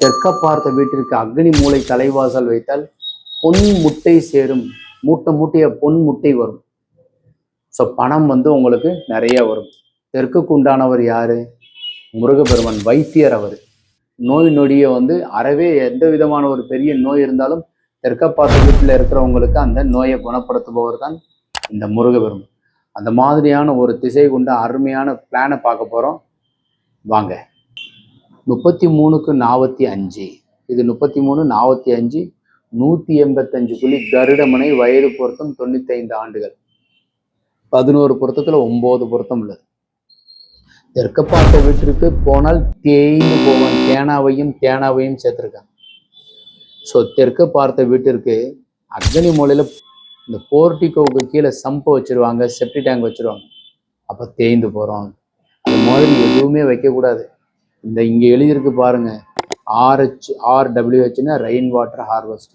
தெற்க பார்த்த வீட்டிற்கு அக்னி மூலை தலைவாசல் வைத்தால் பொன் முட்டை சேரும். மூட்டை மூட்டைய பொன் முட்டை வரும். ஸோ பணம் வந்து உங்களுக்கு நிறைய வரும். தெற்குக்கு உண்டானவர் யாரு? முருகபெருமன் வைத்தியர் அவர். நோய் நொடியை வந்து அறவே எந்த விதமான ஒரு பெரிய நோய் இருந்தாலும் தெற்க பார்த்த வீட்டில் இருக்கிறவங்களுக்கு அந்த நோயை குணப்படுத்துபவர் தான் இந்த முருகபெருமன். அந்த மாதிரியான ஒரு திசை கொண்ட அருமையான பிளானை பார்க்க போகிறோம் வாங்க. முப்பத்தி மூணுக்கு நாற்பத்தி அஞ்சு. இது முப்பத்தி மூணு நாற்பத்தி அஞ்சு நூற்றி எண்பத்தஞ்சு புள்ளி கருடமனை வயது பொருத்தம் தொண்ணூத்தைந்து ஆண்டுகள். பதினோரு பொருத்தத்தில் ஒம்பது பொருத்தம் உள்ளது. தெற்க பார்த்த வீட்டிற்கு போனால் தேய்ந்து போவான். தேனாவையும் தேனாவையும் சேர்த்துருக்காங்க. ஸோ தெற்க பார்த்த வீட்டிற்கு அக்னி மூலையில் இந்த போர்ட்டிகோவுக்கு கீழே சம்பை வச்சிருவாங்க செப்டி டேங்க் வச்சிருவாங்க. அப்போ தேய்ந்து போகிறோம் அது மாதிரி எதுவுமே வைக்கக்கூடாது. இந்த இங்கே எழுதியிருக்கு பாருங்க. Rh ஆர்டபிள்யூஹெச்னா rain water harvest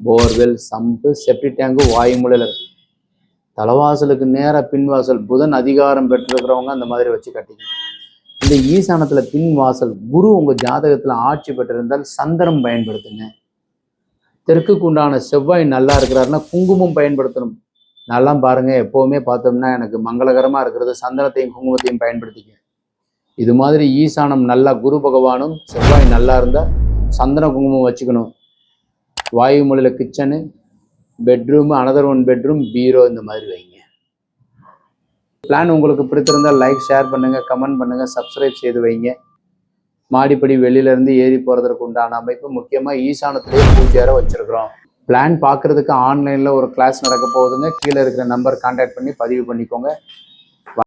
borewell sump septic tank வாயுமூலையில் இருக்கு தலைவாசலுக்கு நேராக பின்வாசல் புதன் அதிகாரம் பெற்றிருக்கிறவங்க அந்த மாதிரி வச்சு கட்டிக்கணும். இந்த ஈசானத்தில் பின்வாசல் குரு உங்கள் ஜாதகத்தில் ஆட்சி பெற்றிருந்தால் சந்திரம் பயன்படுத்துங்க. தெற்குக்கு உண்டான செவ்வாய் நல்லா இருக்கிறாருன்னா குங்குமம் பயன்படுத்தணும். நல்லா பாருங்கள் எப்போவுமே பார்த்தோம்னா எனக்கு மங்களகரமாக இருக்கிறது சந்தனத்தையும் குங்குமத்தையும் பயன்படுத்திக்க. இது மாதிரி ஈசானம் நல்லா குரு பகவானும் செவ்வாய் நல்லா இருந்தால் சந்தன குங்குமம் வச்சுக்கணும். வாயு மூலையில kitchen bedroom another one bedroom bureau இந்த மாதிரி வைங்க. பிளான் உங்களுக்கு பிடித்திருந்தால் லைக் ஷேர் பண்ணுங்கள் கமெண்ட் பண்ணுங்க சப்ஸ்கிரைப் செய்து வைங்க. மாடிப்படி வெளியிலேருந்து ஏறி போகிறதுக்கு உண்டான அமைப்பு முக்கியமாக ஈசானத்திலேயே பூஜையார வச்சுருக்குறோம். பிளான் பார்க்கறதுக்கு ஆன்லைனில் ஒரு கிளாஸ் நடக்க போகுதுங்க. கீழே இருக்கிற நம்பர் கான்டாக்ட் பண்ணி பதிவு பண்ணிக்கோங்க.